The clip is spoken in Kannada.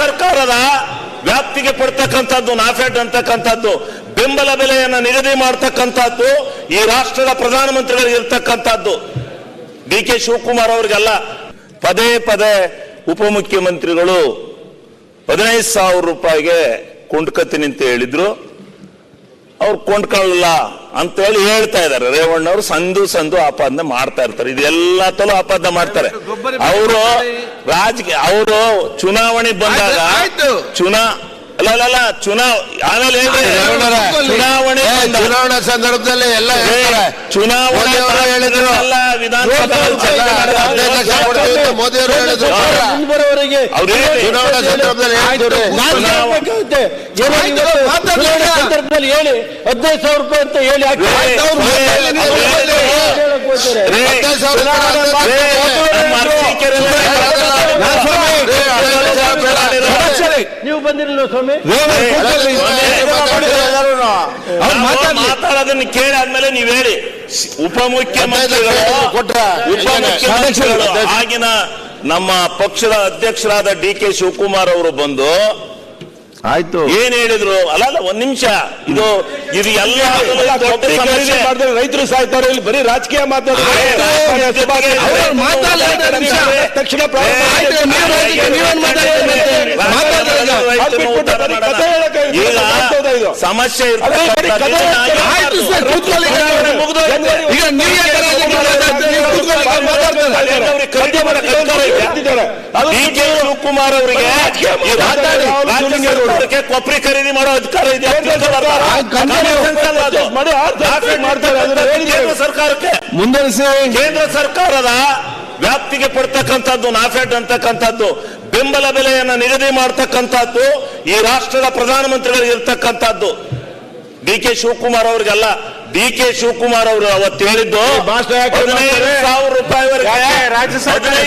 ಸರ್ಕಾರದ ವ್ಯಾಪ್ತಿಗೆ ಪಡ್ತಕ್ಕಂಥದ್ದು ನಾಫೆಡ್ ಅಂತಕ್ಕಂಥದ್ದು ಬೆಂಬಲ ಬೆಲೆಯನ್ನು ನಿಗದಿ ಮಾಡ್ತಕ್ಕಂಥದ್ದು ಈ ರಾಷ್ಟ್ರದ ಪ್ರಧಾನಮಂತ್ರಿಗಳಿಗೆ ಇರ್ತಕ್ಕಂಥದ್ದು. ಡಿ ಕೆ ಶಿವಕುಮಾರ್ ಅವರಿಗೆಲ್ಲ ಪದೇ ಪದೇ ಉಪಮುಖ್ಯಮಂತ್ರಿಗಳು ಹದಿನೈದು ಸಾವಿರ ರೂಪಾಯಿಗೆ ಕೊಂಡ್ಕತ್ತೀನಿ ಅಂತ ಹೇಳಿದ್ರು. ಅವ್ರು ಕೊಂಡ್ಕೊಳ್ಳಲ್ಲ ಅಂತ ಹೇಳಿ ಹೇಳ್ತಾ ಇದ್ದಾರೆ. ರೇವಣ್ಣವರು ಸಂದು ಸಂದು ಆಪಾದನೆ ಮಾಡ್ತಾ ಇರ್ತಾರೆ. ಇದೆಲ್ಲ ತಲು ಆಪಾದನೆ ಮಾಡ್ತಾರೆ. ಅವರು ರಾಜಕೀಯ ಅವರು ಚುನಾವಣೆ ಬಂದಾಗ ಆಯ್ತು. ಚುನಾ ಅಲ್ಲ ಅಲ್ಲ ಅಲ್ಲ ಚುನಾವ್ ಆಮೇಲೆ ಹೇಳ್ರಿ ಚುನಾವಣೆ ಚುನಾವಣಾ ಸಂದರ್ಭದಲ್ಲಿ ಎಲ್ಲ ಚುನಾವಣೆ ಹೇಳಿದ್ರು ಅಲ್ಲ ವಿಧಾನಸಭಾ ಹದಿನೈದು ಮೋದಿ ಅವರು ಹೇಳಿದ್ರು ಬರೋವರೆಗೆ ಅವ್ರು ಹೇಳಿ. ಚುನಾವಣಾ ಸಂದರ್ಭದಲ್ಲಿ ಸಂದರ್ಭದಲ್ಲಿ ಹೇಳಿ ಹದಿನೈದು ಸಾವಿರ ರೂಪಾಯಿ ಅಂತ ಹೇಳಿ ಹಾಕಿ. ರೇ, ಆಯ್ತು, ಅವ್ರು ರೇ, ಹೇಳಿ, ನೀವು ರೇ, ಹೇಳಿ, ರೇ, ಹೇಳಕ್ ಹೋಗ್ತಾರೆ. ರೇ, ಹದಿನೈದು ಸಾವಿರ ರೂಪಾಯಿ ಅಂತ ರೇ, ಹೇಳ್ತಾರೆ. ನಮ್ಮ ಅರಸೀಕೆರೆಲ್ಲ ನಾನು ಸ್ವಾಮಿ, ರೇ, ಹದಿನೈದು ಸಾವಿರ ರೂಪಾಯಿ ಬೇಡ. ನೀವು ಬಂದಿರಲಿಲ್ಲ ಸ್ವಾಮಿ. ಅವ್ರು ಮಾತಾಡೋದನ್ನ ಕೇಳಾದ್ಮೇಲೆ ನೀವ್ ಹೇಳಿ. ಉಪಮುಖ್ಯಮಂತ್ರಿಗಳು ಕೊಟ್ರ ಉಪಮುಖ್ಯಮಂತ್ರಿಗಳು ಆಗಿನ ನಮ್ಮ ಪಕ್ಷದ ಅಧ್ಯಕ್ಷರಾದ ಡಿ ಕೆ ಶಿವಕುಮಾರ್ ಅವರು ಬಂದು ಆಯ್ತು. ಏನ್ ಹೇಳಿದ್ರು? ಅಲ್ಲ ಅಲ್ಲ ಒಂದ್ ನಿಮಿಷ. ಇದು ಇದು ಎಲ್ಲ ದೊಡ್ಡ ಸಮಸ್ಯೆ. ರೈತರು ಸಾಯ್ತಾರೆ ಇಲ್ಲಿ ಬರೀ ರಾಜಕೀಯ ಮಾತಾಡ್ತಾರೆ. ತಕ್ಷಣ ಈಗ. ಸಮಸ್ಯೆ ಶಿವಕುಮಾರ್ ಅವರಿಗೆ ಕೊಬ್ಬರಿ ಖರೀದಿ ಮಾಡೋ ಅಧಿಕಾರ ಇದೆ ಸರ್ಕಾರಕ್ಕೆ ಮುಂದೆ ಕೇಂದ್ರ ಸರ್ಕಾರದ ವ್ಯಾಪ್ತಿಗೆ ಪಡ್ತಕ್ಕಂಥದ್ದು ನಾಫೆಡ್ ಅಂತಕ್ಕಂಥದ್ದು. ಬೆಂಬಲ ಬೆಲೆಯನ್ನು ನಿಗದಿ ಮಾಡ್ತಕ್ಕಂಥದ್ದು ಈ ರಾಷ್ಟ್ರದ ಪ್ರಧಾನಮಂತ್ರಿಗಳಿಗೆ ಇರ್ತಕ್ಕಂಥದ್ದು ಡಿ ಕೆ ಶಿವಕುಮಾರ್ ಅವರಿಗೆಲ್ಲ. ಡಿ ಕೆ ಶಿವಕುಮಾರ್ ಅವರು ಅವತ್ತು ಹೇಳಿದ್ದು ಸಾವಿರ ರೂಪಾಯಿ ರಾಜ್ಯ ಸರ್ಕಾರ